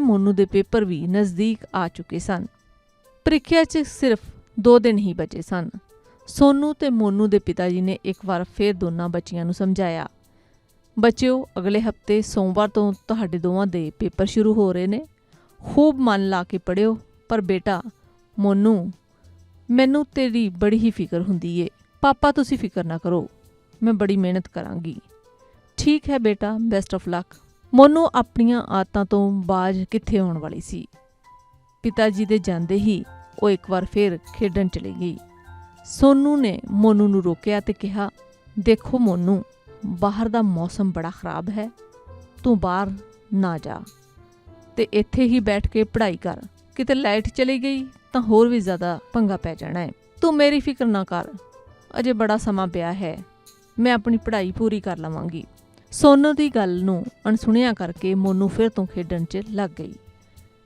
ਮੋਨੂ ਦੇ ਪੇਪਰ ਵੀ ਨਜ਼ਦੀਕ ਆ ਚੁੱਕੇ ਸਨ। ਪ੍ਰੀਖਿਆ 'ਚ ਸਿਰਫ 2 ਦਿਨ ਹੀ ਬਚੇ ਸਨ। ਸੋਨੂ ਤੇ ਮੋਨੂ ਦੇ ਪਿਤਾ ਜੀ ਨੇ ਇੱਕ ਵਾਰ ਫੇਰ ਦੋਨਾਂ ਬੱਚਿਆਂ ਨੂੰ ਸਮਝਾਇਆ, ਬੱਚਿਓ, ਅਗਲੇ ਹਫ਼ਤੇ ਸੋਮਵਾਰ ਤੋਂ ਤੁਹਾਡੇ ਦੋਵਾਂ ਦੇ ਪੇਪਰ ਸ਼ੁਰੂ ਹੋ ਰਹੇ ਨੇ। ਖੂਬ ਮਨ ਲਾ ਕੇ ਪੜਿਓ ਪਰ ਬੇਟਾ, ਮੋਨੂ, ਮੈਨੂੰ ਤੇਰੀ ਬੜੀ ਹੀ ਫਿਕਰ ਹੁੰਦੀ ਏ। ਪਾਪਾ, ਤੁਸੀਂ ਫਿਕਰ ਨਾ ਕਰੋ। ਮੈਂ ਬੜੀ ਮਿਹਨਤ ਕਰਾਂਗੀ। ਠੀਕ ਹੈ ਬੇਟਾ ਬੈਸਟ ਆਫ ਲੱਕ ਮੋਨੂ ਆਪਣੀਆਂ ਆਦਤਾਂ ਤੋਂ ਬਾਜ ਕਿੱਥੇ ਆਉਣ ਵਾਲੀ ਸੀ? ਪਿਤਾ ਜੀ ਦੇ ਜਾਂਦੇ ਹੀ ਉਹ ਇੱਕ ਵਾਰ ਫੇਰ ਖੇਡਣ ਚਲੀ ਗਈ। ਸੋਨੂ ਨੇ ਮੋਨੂ ਨੂੰ ਰੋਕਿਆ ਤੇ ਕਿਹਾ, ਦੇਖੋ ਮੋਨੂ, ਬਾਹਰ ਦਾ ਮੌਸਮ ਬੜਾ ਖਰਾਬ ਹੈ। ਤੂੰ ਬਾਹਰ ਨਾ ਜਾ। ਤੇ ਇੱਥੇ ਹੀ ਬੈਠ ਕੇ ਪੜ੍ਹਾਈ ਕਰ। ਕਿਤੇ ਲਾਈਟ ਚਲੀ ਗਈ ਤਾਂ ਹੋਰ ਵੀ ਜ਼ਿਆਦਾ ਪੰਗਾ ਪੈ ਜਾਣਾ ਹੈ। ਤੂੰ ਮੇਰੀ ਫਿਕਰ ਨਾ ਕਰ। ਅਜੇ ਬੜਾ ਸਮਾਂ ਪਿਆ ਹੈ। ਮੈਂ ਆਪਣੀ ਪੜ੍ਹਾਈ ਪੂਰੀ ਕਰ ਲਵਾਂਗੀ। ਸੋਨੂ ਦੀ ਗੱਲ ਨੂੰ ਅਣਸੁਣਿਆ ਕਰਕੇ ਮੋਨੂ ਫਿਰ ਤੋਂ ਖੇਡਣ 'ਚ ਲੱਗ ਗਈ।